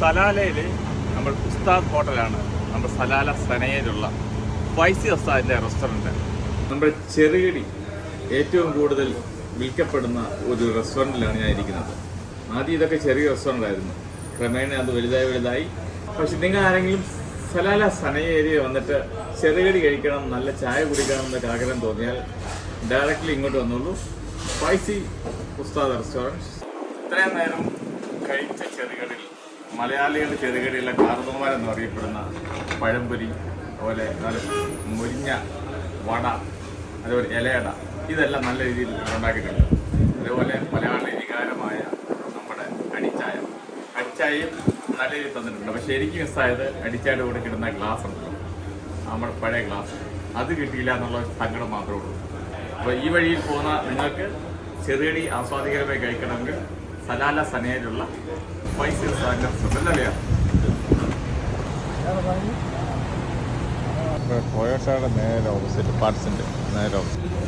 സലാലയിൽ നമ്മൾ ഉസ്താദ് ഹോട്ടലാണ്. നമ്മുടെ സലാല സനയിലുള്ള ഫൈസി ഉസ്താദിന്റെ റെസ്റ്റോറന്റ് നമ്മുടെ ചെറുകിടി ഏറ്റവും കൂടുതൽ വിൽക്കപ്പെടുന്ന ഒരു റെസ്റ്റോറന്റിലാണ് ഞാൻ ഇരിക്കുന്നത് ആദ്യം ഇതൊക്കെ ചെറിയ റെസ്റ്റോറന്റ് ആയിരുന്നു ക്രമേണ അത് വലുതായി വലുതായി. പക്ഷെ നിങ്ങൾ ആരെങ്കിലും സലാല സനയ ഏരിയ വന്നിട്ട് ചെറുകടി കഴിക്കണം നല്ല ചായ കുടിക്കണം എന്നൊക്കെ ആഗ്രഹം തോന്നിയാൽ ഡയറക്റ്റ്ലി ഇങ്ങോട്ട് വന്നോളൂ. സ്പൈസി ഉസ്താദ് റെസ്റ്റോറന്റ് ഇത്രയും നേരം കഴിച്ച ചെറുകടിൽ മലയാളികളുടെ ചെറുകടിയിലെ കാർന്നോമാരെന്ന് അറിയപ്പെടുന്ന പഴംപൊരി അതുപോലെ മുരിഞ്ഞ വട അതുപോലെ ഇലയട ഇതെല്ലാം നല്ല രീതിയിൽ ഉണ്ടാക്കിയിട്ടുണ്ട്. അതുപോലെ മലയാളി വികാരമായ നമ്മുടെ കടിച്ചായ കടിച്ചായും നല്ല രീതിയിൽ തന്നിട്ടുണ്ട്. പക്ഷെ എനിക്ക് മിസ്സായത് അടിച്ചായുടെ കൂടെ കിട്ടുന്ന ഗ്ലാസ് ഉണ്ടല്ലോ നമ്മുടെ പഴയ ഗ്ലാസ് അത് കിട്ടിയില്ല എന്നുള്ള സങ്കടം മാത്രമേ ഉള്ളൂ. അപ്പോൾ ഈ വഴിയിൽ പോകുന്ന നിങ്ങൾക്ക് ചെറുകടി ആസ്വാദികരമായി കഴിക്കണമെങ്കിൽ സലാല സനയിലുള്ള സുഖല്ലേ ടൊയോട്ടയുടെ നേരെ ഓപ്പോസിറ്റ് പാർട്സിന്റെ നേരെ ഓപ്പോസിറ്റ്